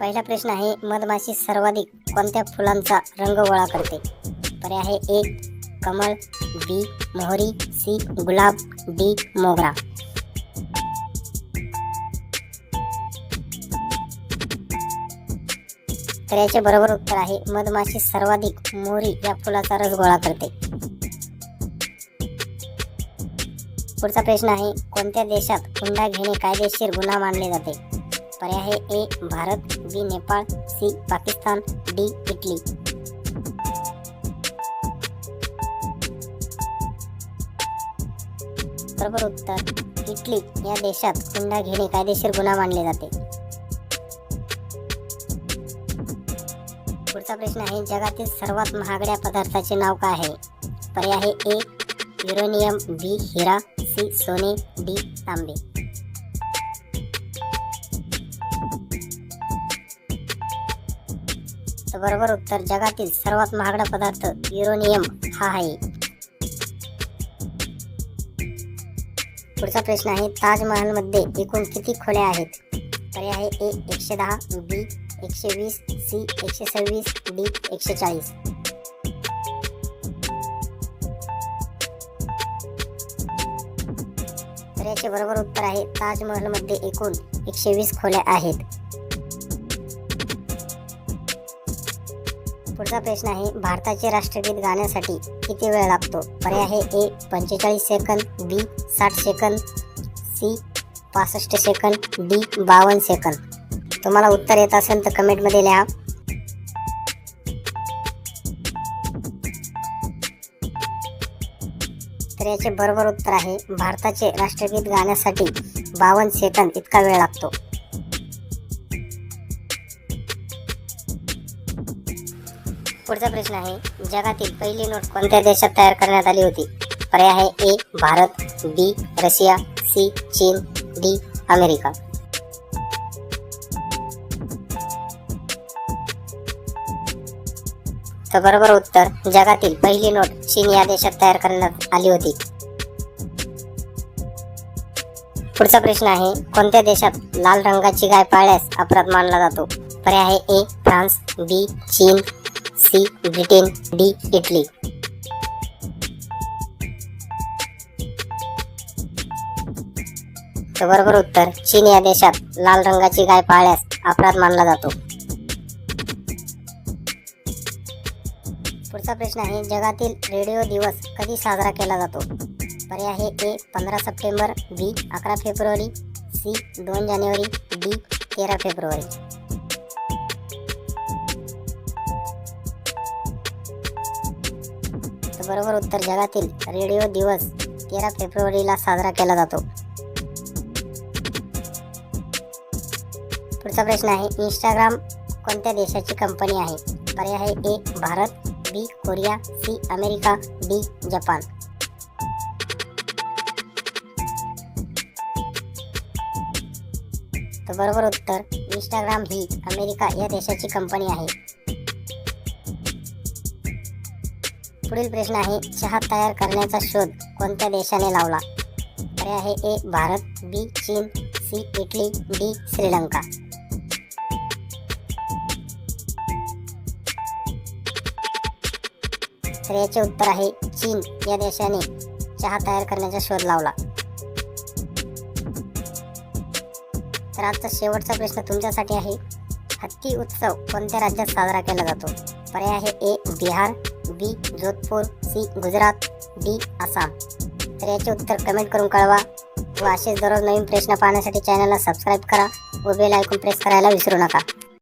पहिला प्रश्न आहे मधमाशी सर्वाधिक कोणत्या फुलांचा रंग गोळा करते? पर्याय आहे ए कमळ बी मोहरी सी गुलाब डी मोगरा. तर याचे बरोबर उत्तर आहे मधमाशी सर्वाधिक मोहरी या फुलाचा रस गोळा करते. पुढचा प्रश्न आहे कोणत्या देशात हुंडा घेणे कायदेशीर गुन्हा मानले जाते? पर्याय आहे A Bharat B Nepal C Pakistan D Italy. बरोबर उत्तर इटली या देशात हुंडा घेणे कायदेशीर गुन्हा मानले जाते. पुढचा प्रश्न आहे जगातील सर्वात महागड्या पदार्थाचे नाव काय आहे? पर्याय आहे ए युरेनियम बी हिरा सी सोने डी तांबे. बरोबर उत्तर जगातील सर्वात महागडा पदार्थ युरोनियम हा आहे. पुढचा प्रश्न आहे ताजमहलमध्ये एकूण किती खोल्या आहेत? पर्याय आहे ए एकशे दहा बी एकशे वीस सी एकशे सव्वीस डी एकशे चाळीस. तर याचे बरोबर उत्तर आहे ताजमहलमध्ये एकूण एकशे वीस खोल्या आहेत. पुढचा प्रश्न आहे भारताचे राष्ट्रगीत गाण्यासाठी किती वेळ लागतो? पर्याय आहे ए पंचेचाळीस सेकंद बी साठ सेकंद सी पासष्ट सेकंद डी बावन्न सेकंद. तुम्हाला उत्तर येत असेल तर कमेंटमध्ये लिहा. तर याचे बरोबर उत्तर आहे भारताचे राष्ट्रगीत गाण्यासाठी बावन्न सेकंद इतका वेळ लागतो. पुढचा प्रश्न आहे. जगातील पहिली नोट कोणत्या देशात तयार करण्यात आली होती? पर्याय आहे A Bharat B Russia C चीन डी अमेरिका. तर बरोबर उत्तर जगातील पहिली नोट चीन या देशात तयार करण्यात आली होती. पुढचा प्रश्न आहे कोणत्या देशात लाल रंगाची गाय पाळल्यास अपराध मानला जातो? पर्याय आहे ए फ्रान्स बी चीन सी ब्रिटेन डी इटली. तर बरोबर उत्तर चीन या देशात लाल रंगाची गाय पाळल्यास अपराध मानला जातो. पुढचा प्रश्न आहे जगातील रेडिओ दिवस कधी साजरा केला जातो? पर्याय आहे ए पंधरा सप्टेंबर बी अकरा फेब्रुवारी सी दोन जानेवारी डी तेरा फेब्रुवारी. त्याचबरोबर बरोबर उत्तर जगातील रेडिओ दिवस तेरा फेब्रुवारीला साजरा केला जातो. पुढचा प्रश्न आहे इंस्टाग्राम कोणत्या देशाची कंपनी आहे? पर्याय आहे A Bharat B Korea C America D Japan. तर बरोबर उत्तर इंस्टाग्राम ही अमेरिका या देशाची कंपनी आहे. पुढील प्रश्न आहे चहा तयार करण्याचा शोध कोणत्या देशाने लावला? पर्याय आहे ए भारत बी चीन सी इटली डी श्रीलंका. तर याचे उत्तर आहे चीन या देशाने चहा तयार करण्याचा शोध लावला. तर आजचा शेवटचा प्रश्न तुमच्यासाठी आहे हत्ती उत्सव कोणत्या राज्यात साजरा केला जातो? पर्याय आहे A Bihar B Jodhpur C Gujarat D Assam. तर याचे उत्तर कमेंट करून कळवा. व असेच दररोज नवीन प्रश्न पाहण्यासाठी चॅनलला सबस्क्राईब करा व बेल ऐकून प्रेस करायला विसरू नका.